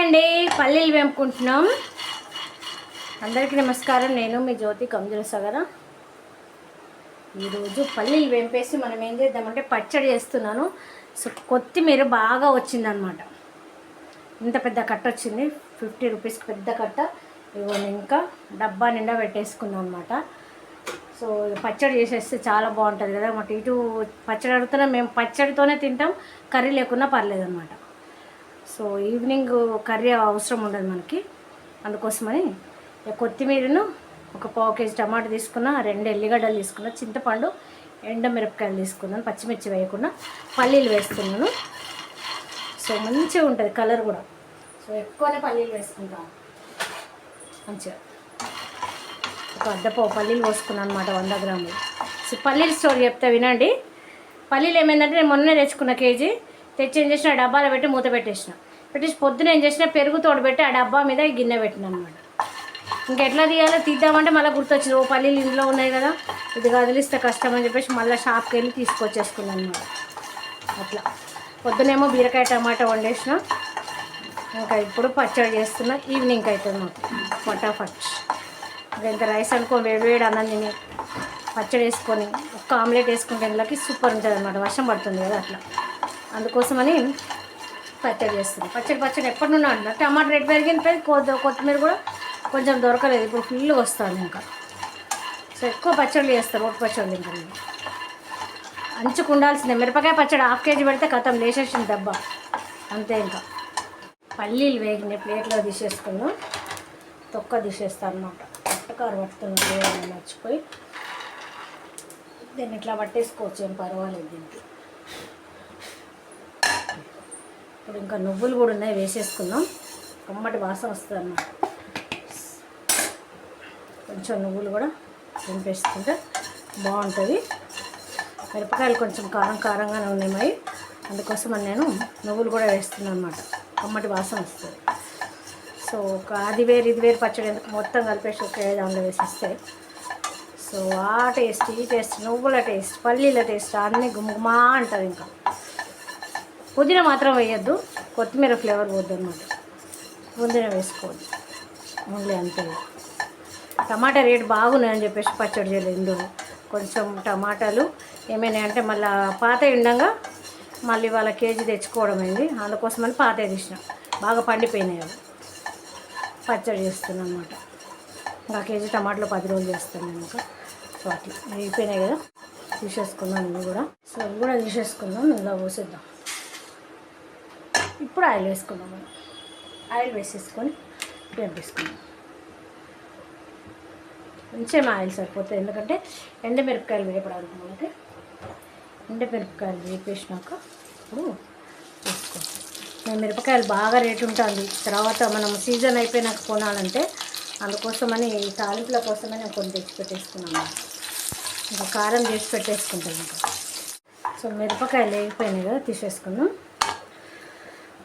అండి పల్లీలు వేముకుంటున్నాం అందరికీ నమస్కారం నేను మీ జ్యోతి కంజుల సగర. ఈరోజు పల్లీలు వేంపేసి మనం ఏం చేద్దామంటే పచ్చడి చేస్తున్నాను. సో కొత్తిమీర బాగా వచ్చిందనమాట. ఇంత పెద్ద కట్ట వచ్చింది ఫిఫ్టీ రూపీస్కి పెద్ద కట్ట. ఇవ్వండి ఇంకా డబ్బా నిండా పెట్టేసుకున్నాం అనమాట. సో పచ్చడి చేసేస్తే చాలా బాగుంటుంది కదా. అన్నమాట ఇటు పచ్చడి అడుగుతున్నా మేము పచ్చడితోనే తింటాం కర్రీ లేకున్నా పర్లేదు అనమాట సో ఈవినింగ్ కర్రీ అవసరం ఉండదు మనకి. అందుకోసమని కొత్తిమీరను ఒక పావు కేజీ టమాటా తీసుకున్నా రెండు ఎల్లిగడ్డలు తీసుకున్నా చింతపండు ఎండమిరపకాయలు తీసుకున్నాను పచ్చిమిర్చి వేయకుండా పల్లీలు వేస్తున్నాను. సో మంచిగా ఉంటుంది కలర్ కూడా. సో ఎక్కువనే పల్లీలు వేసుకుంటాను మంచిగా. ఒక అద్దపావు పల్లీలు పోసుకున్నాను అనమాట వంద గ్రాములు. సో పల్లీలు స్టోరీ చెప్తే వినండి. పల్లీలు ఏమైందంటే నేను మొన్నే తెచ్చుకున్న కేజీ. తెచ్చి ఏం చేసిన ఆ డబ్బాలో పెట్టి మూత పెట్టేసిన. పెట్టేసి పొద్దున ఏం చేసిన? పెరుగు తోడబెట్టి ఆ డబ్బా మీద గిన్నె పెట్టిన అనమాట ఇంకా ఎట్లా తీయాలో తీద్దామంటే మళ్ళీ గుర్తొచ్చింది. ఓ పల్లీలు ఇంట్లో ఉన్నాయి కదా ఇది కదిలిస్తే కష్టం అని చెప్పేసి మళ్ళీ షాప్కి వెళ్ళి తీసుకొచ్చేసుకున్నాను అనమాట అట్లా. పొద్దునేమో బీరకాయ టమాటా వండేసిన. ఇంకా ఇప్పుడు పచ్చడి చేస్తున్నా. ఈవినింగ్ అవుతుంది మాకు ఫటాఫట్ ఇంకా ఇంత రైస్ అనుకో వేడి వేడి అన్నం తిని పచ్చడి వేసుకొని ఒక్క ఆమ్లెట్ వేసుకుంటే సూపర్ ఉంటుంది అనమాట వర్షం పడుతుంది కదా అట్లా. అందుకోసమని పచ్చడి చేస్తున్నాం పచ్చడి పచ్చడి ఎప్పటి నుండి అంటున్నా టమాటా రేట్ పెరిగింది కొద్ది కొత్తిమీర కూడా కొంచెం దొరకలేదు. ఇప్పుడు ఫుల్గా వస్తుంది ఇంకా. సో ఎక్కువ పచ్చళ్ళు చేస్తారు ఒక పచ్చళ్ళు ఇంకా నేను. అంచుకు ఉండాల్సిందే. మిరపకాయ పచ్చడి హాఫ్ కేజీ పెడితే కథం లేచేసింది దెబ్బ. అంతే ఇంకా. పల్లీలు వేగిన ప్లేట్లో తీసేసుకున్నాం తొక్క తీసేస్తాను అనమాట పట్టకారు పట్టుకున్నాను మర్చిపోయి. దీన్ని ఇట్లా పట్టేసుకోవచ్చు ఏం పర్వాలేదు దీనికి. ఇప్పుడు ఇంకా నువ్వులు కూడా ఉన్నాయి వేసేసుకుందాం. కమ్మటి వాసన వస్తుంది అన్నమాట కొంచెం నువ్వులు కూడా వేపేసుకుంటే బాగుంటుంది. మిరపకాయలు కొంచెం కారం కారంగానే ఉన్నాయి మరి. అందుకోసం నేను నువ్వులు కూడా వేస్తున్నాను అనమాట కమ్మటి వాసన వస్తుంది. సో ఒక అది వేరు ఇది వేరు పచ్చడి ఎందుకు మొత్తం కలిపేసి ఒకే దాంట్లో వేసేస్తే. సో ఆ టేస్ట్ ఈ టేస్ట్ నువ్వుల టేస్ట్ పల్లీల టేస్ట్ అన్నీ గుమ్మా అంటుంది ఇంకా. పుదీనా మాత్రం వేయద్దు. కొత్తిమీర ఫ్లేవర్ పోద్దు అనమాట పుదీనా వేసుకోవద్దు ఓన్లీ అంతే. టమాటా రేటు బాగున్నాయని చెప్పేసి పచ్చడి చేయలేదు ఇందులో. కొంచెం టమాటాలు ఏమైనా అంటే మళ్ళీ పాత ఉండగా మళ్ళీ వాళ్ళ కేజీ తెచ్చుకోవడం అయింది. అందుకోసమని పాత తీసిన. బాగా పండిపోయినాయి అవి. పచ్చడి చేస్తున్నాను అనమాట ఇంకా కేజీ టమాటాలు పది రోజులు చేస్తాను నేను ఇంకా. సో అట్లా. అయిపోయినాయి కదా. తీసేసుకున్నాను ఇవి కూడా. సో ఇవి కూడా తీసేసుకుందాం ఇందులో పోసేద్దాం. ఇప్పుడు ఆయిల్ వేసుకున్నాం మనం. ఆయిల్ వేసేసుకొని వేపేసుకుందాం కొంచెం ఆయిల్ సరిపోతుంది. ఎందుకంటే ఎండమిరపకాయలు వేపడానికి మనకి ఎండమిరపకాయలు వేపేసినాక ఇప్పుడు వేసుకోవాలి. మిరపకాయలు బాగా రేటు ఉంటుంది. తర్వాత మనం సీజన్ అయిపోయినాక కొనాలంటే అందుకోసమని తాలింపుల కోసమని కొన్ని తెచ్చి పెట్టేసుకున్నాం ఇంకా కారం చేసి పెట్టేసుకుంటాం ఇంకా. సో మిరపకాయలు వేగిపోయినాయి కదా తీసేసుకున్నాం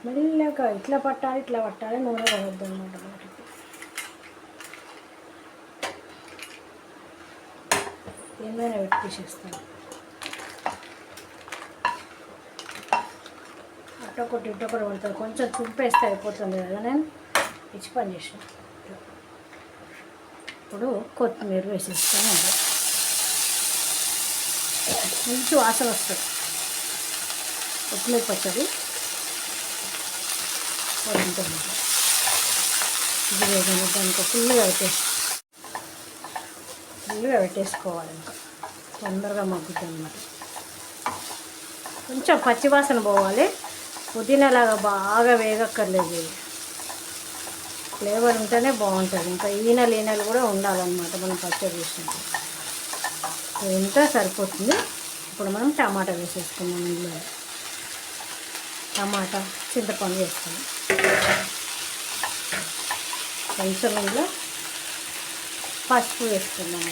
మెల్లగా ఇట్లా పట్టాలి ఇట్లా పట్టాలి నూనె పడవద్దు అనమాట మనకి ఏమైనా పెట్టి తీసేస్తాను. అటొకటి ఇటొకటి పడుతుంది. కొంచెం చుంపేస్తే అయిపోతుంది కదా నేను? పిచ్చి పని చేసిన. ఇప్పుడు కొత్తిమీర వేసేస్తాను అందులో. మంచి వాసన వస్తుంది. కొత్తిమీర పచ్చడి. ఉంటుంది ఇది వేగన దానికి ఫుల్గా పెట్టేసి ఫుల్గా పెట్టేసుకోవాలి ఇంకా. తొందరగా మగ్గుతుంది అన్నమాట కొంచెం పచ్చివాసన పోవాలి. పుదీనాలాగా బాగా వేగక్కర్లేదు. ఫ్లేవర్ ఉంటేనే బాగుంటుంది. ఇంకా ఈనలు ఈనలు కూడా ఉండాలన్నమాట మనం పచ్చడి చేసినప్పుడు. సో ఇంత సరిపోతుంది? ఇప్పుడు మనం టమాటా వేసేసుకున్నాం ఇందులో. టమాటా చింతపండు వేస్తాను కొంచెం ఇందులో పసుపు వేసుకున్నాం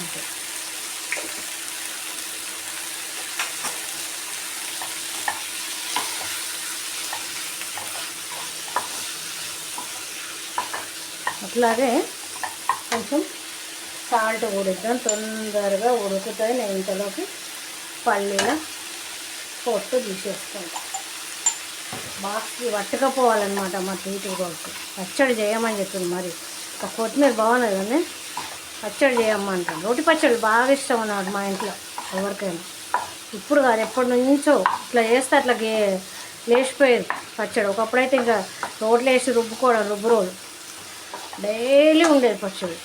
అంతే. అట్లాగే కొంచెం సాల్ట్ ఉడుద్దాం తొందరగా ఉడుకుతాయి. నేను ఇంతలోకి పల్లీల పొట్టు తీసేసుకుంటా బాక్స్కి పట్టుకపోవాలన్నమాట మా తీటి కొడుకు పచ్చడి చేయమని చెప్పింది మరి. ఒక కొత్తిమీర బాగున్నది కానీ పచ్చడి చేయమంటాను రోటి పచ్చడి బాగా ఇష్టం అన్నమాట మా ఇంట్లో ఎవరికైనా. ఇప్పుడు కాదు ఎప్పటి నుంచో ఇట్లా చేస్తే అట్లా గే లేచిపోయేది పచ్చడి. ఒకప్పుడైతే ఇంకా రోడ్లు వేసి రుబ్బుకోవడం రుబ్బు రోజు. డైలీ ఉండేది పచ్చడి.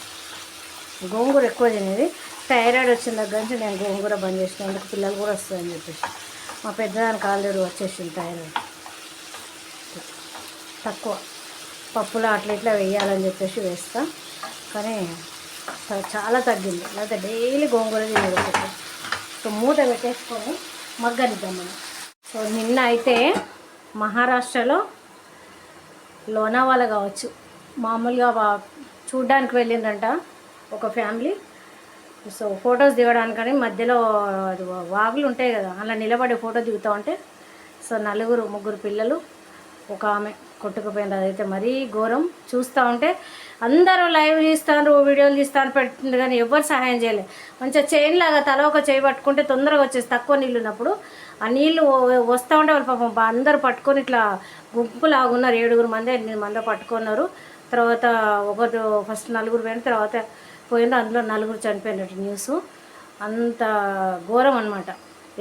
గోంగూర ఎక్కువ తినేది. థైరాయిడ్ వచ్చిన దగ్గర నుంచి నేను గోంగూర బంద్ చేసిన. అందుకు పిల్లలు కూడా వస్తుందని చెప్పేసి. మా పెద్దదానికి ఆల్రెడీ వచ్చేసింది థైరాయిడ్ తక్కువ పప్పులు అట్లా ఇట్లా వేయాలని చెప్పేసి వేస్తా. కానీ చాలా తగ్గింది. లేకపోతే డైలీ గోంగూర తినేది సో మూత పెట్టేసుకొని మగ్గనిద్దాం మనం. సో నిన్న అయితే మహారాష్ట్రలో లోనావాల కావచ్చు. మామూలుగా చూడ్డానికి వెళ్ళిందంట ఒక ఫ్యామిలీ. సో ఫొటోస్ దిగడానికని మధ్యలో అది వాగులు ఉంటాయి కదా అలా నిలబడి ఫోటో దిగుతా ఉంటే సో నలుగురు ముగ్గురు పిల్లలు ఒక ఆమె కొట్టుకుపోయింది. అదైతే మరీ ఘోరం. చూస్తూ ఉంటే అందరూ లైవ్ తీస్తారు వీడియోలు తీస్తారు పెట్టింది కానీ ఎవరు సహాయం చేయలేదు మంచిగా చైన్ లాగా తల ఒక చేయి పట్టుకుంటే తొందరగా వచ్చేసి తక్కువ నీళ్ళు ఉన్నప్పుడు ఆ నీళ్ళు వస్తూ ఉంటే వాళ్ళు పాపం అందరూ పట్టుకొని ఇట్లా గుంపు లాగున్నారు ఏడుగురు మంది ఎనిమిది మంది పట్టుకున్నారు తర్వాత ఒకరు ఫస్ట్ నలుగురు పోయిన తర్వాత పోయిండ్రు అందులో నలుగురు చనిపోయినట్టు న్యూస్. అంత ఘోరం అనమాట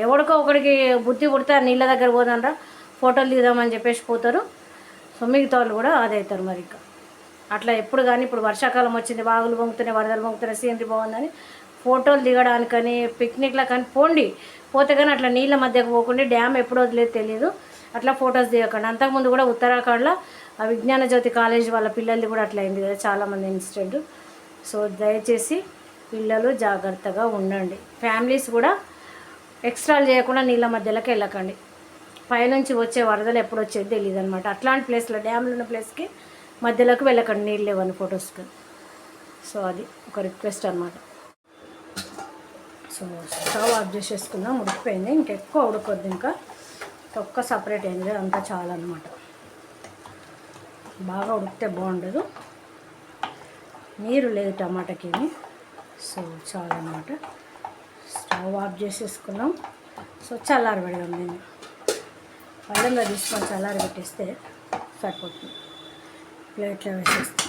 ఎవడికో ఒకడికి బుద్ధి పుడితే ఆ నీళ్ళ దగ్గర పోదండ్రా ఫోటోలు తీద్దామని చెప్పేసి పోతారు. సో మిగతా వాళ్ళు కూడా అదే అవుతారు మరి ఇంకా. అట్లా ఎప్పుడు కానీ ఇప్పుడు వర్షాకాలం వచ్చింది బాగులు పొంగుతున్నాయి వరదలు పొంగుతున్నాయి సీనరీ బాగుందని ఫోటోలు దిగడానికని పిక్నిక్లకు కానీ పోండి. పోతే కానీ అట్లా నీళ్ళ మధ్యకు పోకుండా డ్యామ్ ఎప్పుడు వదిలేదు తెలియదు అట్లా ఫొటోస్ దిగకండి. అంతకుముందు కూడా ఉత్తరాఖండ్లో ఆ విజ్ఞాన జ్యోతి కాలేజ్ వాళ్ళ పిల్లలది కూడా అట్లా అయింది కదా చాలామంది ఇన్సిడెంట్. సో దయచేసి పిల్లలు జాగ్రత్తగా ఉండండి. ఫ్యామిలీస్ కూడా ఎక్స్ట్రాలు చేయకుండా నీళ్ళ మధ్యలోకి వెళ్ళకండి. పైనుంచి వచ్చే వరదలు ఎప్పుడు వచ్చేది తెలియదు అనమాట అట్లాంటి ప్లేస్లో డ్యామ్లు ఉన్న ప్లేస్కి మధ్యలోకి వెళ్ళకండి. నీళ్ళు లేవని ఫొటోస్కి సో అది ఒక రిక్వెస్ట్ అనమాట సో స్టవ్ ఆఫ్ చేసేసుకుందాం. ఉడికిపోయింది. ఇంకెక్కువ ఉడకొద్దు ఇంకా. ఒక్క సపరేట్ అయింది అంతా చాలన్నమాట అనమాట బాగా ఉడికితే బాగుండదు. నీరు లేదు టమాటాకి సో చాలు అనమాట స్టవ్ ఆఫ్ చేసేసుకున్నాం. సో చల్లారి పెడదాం నేను పళ్ళెంలో తీసుకొని చల్లారి పెట్టేస్తే సరిపోతుంది. ప్లేట్లో వేసేస్తాం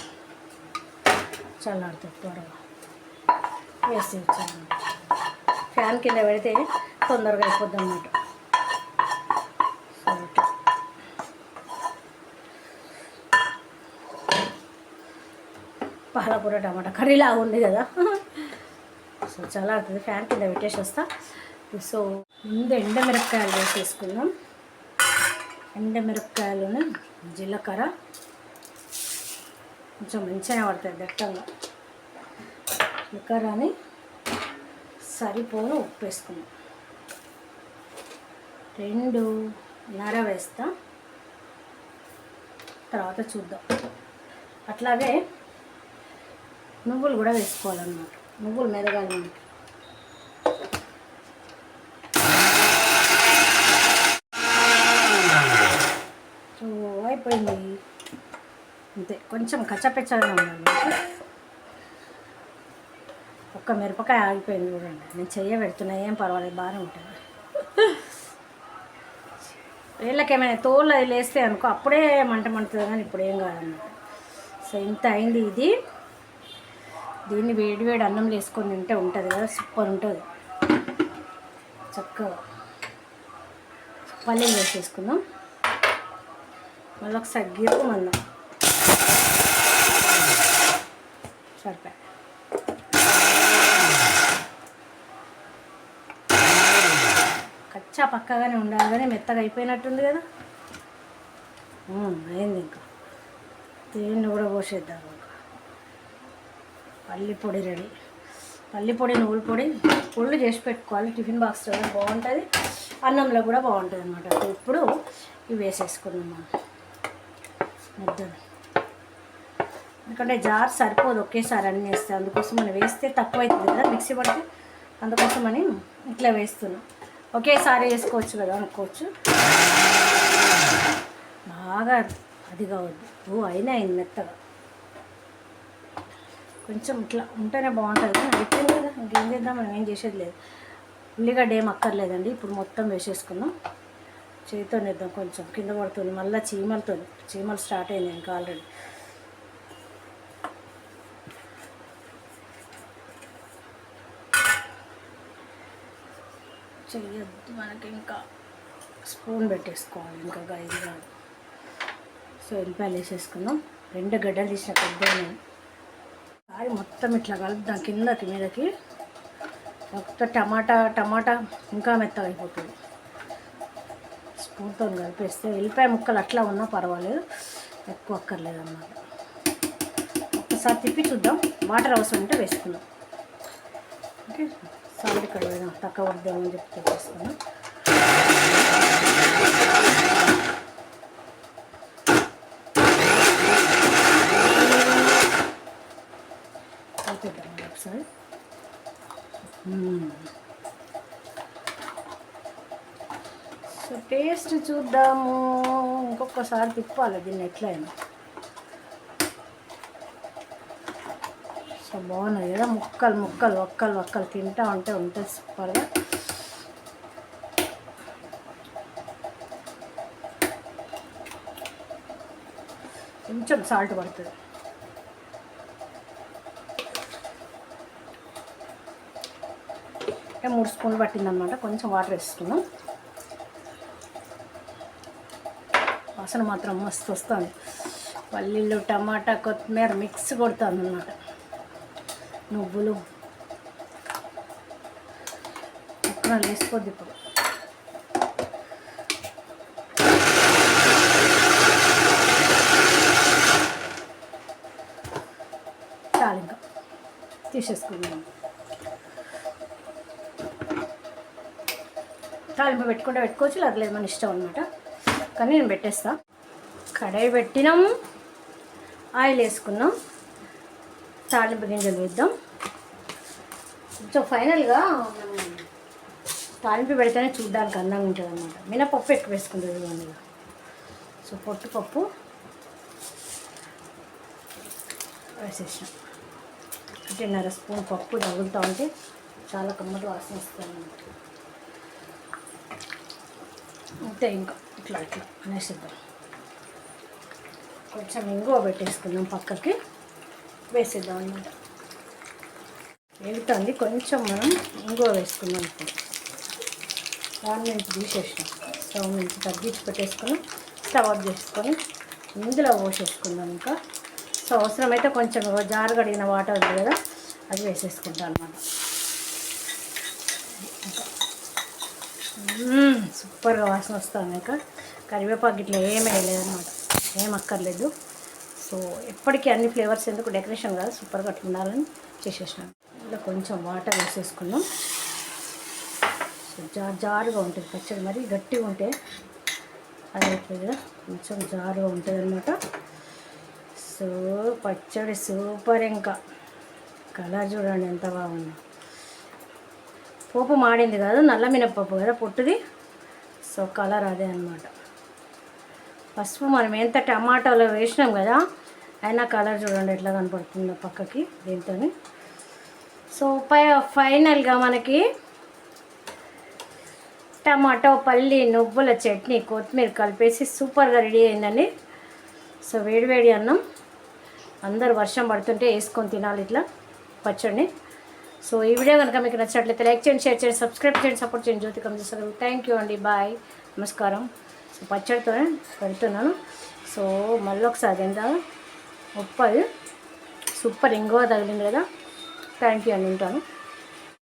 చల్లారుతుంది త్వరగా. వేసి వచ్చాను ఫ్యాన్ కింద పెడితే తొందరగా అయిపోద్ది అన్నమాట పాలకూర టమాటా కర్రీ లాగా ఉంది కదా. సో చాలా అవుతుంది ఫ్యాన్ కింద పెట్టేసి వస్తా. సో ముందు ఎండమిరపకాయలు వేసేసుకుందాం. ఎండమిరపకాయలను జీలకర్ర. కొంచెం మంచిగా పడుతుంది దట్టంగా. జీలకర్రని సరిపోను ఉప్పు వేసుకుందాం. రెండు నర వేస్తా. తర్వాత చూద్దాం. అట్లాగే నువ్వులు కూడా వేసుకోవాలన్నమాట. నువ్వులు మెరగాలి మనకి సో అయిపోయింది. అంతే కొంచెం కచ్చపెచ్చగా ఉండాలి. ఒక్క మిరపకాయ ఆగిపోయింది చూడండి. నేను చెయ్య పెడుతున్నా ఏం పర్వాలేదు బాగానే ఉంటుంది. వీళ్ళకేమైనా తోళ్ళు అది లేస్తే అనుకో అప్పుడే మంట మండుతుంది కానీ ఇప్పుడు ఏం కాదన్నమాట. సో ఇంత అయింది ఇది. దీన్ని వేడి వేడి అన్నం వేసుకొని తింటే ఉంటుంది కదా సూపర్ ఉంటుంది. చక్కగా. పల్లీలు వేసేసుకుందాం మళ్ళీ ఒకసారి గిరుకు మందాం. సరిపోయి కచ్చా పక్కగానే ఉండాలి కానీ మెత్తగా అయిపోయినట్టుంది కదా. అయింది ఇంకా. దీన్ని కూడా పోసేద్దాం ఇంకా. పల్లి పొడి రెడీ. పల్లి పొడి నువ్వుల పొడి పొళ్ళు చేసి పెట్టుకోవాలి. టిఫిన్ బాక్స్ బాగుంటుంది. అన్నంలో కూడా బాగుంటుంది అనమాట ఇప్పుడు ఇవి వేసేసుకున్నాం మనం. ముద్దలు. ఎందుకంటే జార్ సరిపోదు ఒకేసారి అన్నీ వేస్తే. అందుకోసం మనం వేస్తే తక్కువ అవుతుంది కదా మిక్సీ పడితే అందుకోసం అని ఇట్లా వేస్తున్నాం. ఒకేసారి వేసుకోవచ్చు కదా అనుకోవచ్చు. బాగా అది కావద్దు ఓ అయినా అయింది మెత్తగా. కొంచెం ఇట్లా ఉంటేనే బాగుంటుంది. కానీ అయిపోయింది కదా ఇంకేం చేద్దాం మనం ఏం చేసేది లేదు. ఉల్లిగడ్డ ఏం అక్కర్లేదండి ఇప్పుడు మొత్తం వేసేసుకుందాం. చేతితో నిద్దాం కొంచెం కింద పడుతుంది మళ్ళీ చీమలతో చీమలు స్టార్ట్ అయింది ఇంకా ఆల్రెడీ చెయ్యొద్దు మనకి ఇంకా స్పూన్ పెట్టేసుకోవాలి ఇంకా ఇది కాదు సో ఎల్లిపాయలు వేసేసుకుందాం. రెండు గడ్డలు తీసిన పెద్దవి కాయ మొత్తం ఇట్లా కలుపుదాం కిందకి మీదకి. మొత్తం టమాటా టమాటా ఇంకా మెత్తగా అయిపోతుంది. స్పూన్తో కలిపేస్తే వెళ్ళిపోయి ముక్కలు అట్లా ఉన్నా పర్వాలేదు. ఎక్కువ అక్కర్లేదు అన్నమాట ఒకసారి తిప్పి చూద్దాం. వాటర్ అవసరం ఉంటే వేసుకుందాం. ఓకే? సాల్ట్ ఇక్కడ తక్కువ వద్దామని చెప్తే వేసుకుందాం కలిపేద్దాం ఒకసారి మ్మ్. సో టేస్ట్ చూద్దాము. ఇంకొకసారి తిప్పాలి దీన్ని ఎట్లయినా. సో బాగున్నాయి కదా ముక్కలు ముక్కలు ఒక్కలు ఒక్కలు తింటా ఉంటే ఉంటుంది సూపర్గా. కొంచెం సాల్ట్ పడుతుంది. మూడు స్పూన్లు పట్టిందనమాట. కొంచెం వాటర్ వేసుకున్నాం వాసన మాత్రం మస్తు వస్తుంది. పల్లీలు టమాటా కొత్తిమీర మిక్స్ కొడతాను అన్నమాట నువ్వులు. ముక్కలు వేసుకోద్ది ఇప్పుడు. చాలు ఇంకా. తీసేసుకున్నాను తాలింపు పెట్టుకుంటే పెట్టుకోవచ్చు లేదు మన ఇష్టం అనమాట కానీ నేను పెట్టేస్తా. కడాయి పెట్టినాం ఆయిల్ వేసుకున్నాం. తాలింపు గింజలు వేద్దాం. కొంచెం ఫైనల్గా తాలింపు పెడితేనే చూడడానికి అందంగా ఉంటుంది అనమాట మినపప్పు ఎక్కువ వేసుకుంటుంది అందులో. సో పొట్టుపప్పు వేసేసాం ఒకటిన్నర స్పూన్ పప్పు తగులుతూ ఉంటే చాలా కమ్మటి వాసన వస్తుంది అన్నమాట అంతే ఇంకా ఇట్లా ఇట్లా అనేసిద్దాం కొంచెం ఇంగువ పెట్టేసుకుందాం పక్కకి వేసేద్దాం అనమాట వెళ్తుంది కొంచెం మనం ఇంగువ వేసుకుందాం ఇప్పుడు. దాని నుంచి తీసేసినాం. స్టవ్ నుంచి తగ్గించి పెట్టేసుకుని స్టవ్ ఆఫ్ చేసుకొని ఇందులో పోసేసుకుందాం ఇంకా. సో అవసరమైతే కొంచెం జారు కడిగిన వాటర్ ఉంది కదా అది వేసేసుకుంటాం అనమాట సూపర్గా వాసన వస్తుంది ఇక కరివేపాకు ఇట్లా ఏమీ వేయలేదన్నమాట. ఏం అక్కర్లేదు. సో ఎప్పటికీ అన్ని ఫ్లేవర్స్ ఎందుకు డెకరేషన్ కాదు సూపర్గా అట్లా ఉండాలని చేసేసినాను. ఇలా కొంచెం వాటర్ వేసేసుకున్నాం. సో జార్ జారుగా ఉంటుంది పచ్చడి మరి గట్టిగా ఉంటే అది అవుతుంది కదా. కొంచెం జారుగా ఉంటుంది అనమాట సో పచ్చడి సూపర్ ఇంకా. కలర్ చూడండి ఎంత బాగుంది. పోపు మాడింది కాదు నల్ల మినప్పప్పు కదా పొట్టుది. సో కలర్ అదే అనమాట పసుపు మనం ఎంత టమాటాలో వేసినాం కదా అయినా కలర్ చూడండి ఎట్లా కనపడుతుందో పక్కకి దీంతో సో పై ఫైనల్గా మనకి టమాటో పల్లి నువ్వుల చట్నీ కొత్తిమీర కలిపేసి సూపర్గా రెడీ అయిందండి. సో వేడివేడి అన్నం. అందరు వర్షం పడుతుంటే వేసుకొని తినాలి ఇట్లా. పచ్చడిని. సో ఈ వీడియో కనుక మీకు నచ్చినట్లయితే లైక్ చేయండి షేర్ చేయండి సబ్స్క్రైబ్ చేయండి సపోర్ట్ చేయండి. జ్యోతి కంప్యూటర్ థ్యాంక్ యూ అండి. బాయ్ నమస్కారం. సో పచ్చడితోనే పెడుతున్నాను. సో మళ్ళీ ఒకసారి ఎంత ఉప్పు అది సూపర్. ఇంగో తగిలింది కదా. థ్యాంక్ యూ అని ఉంటాను.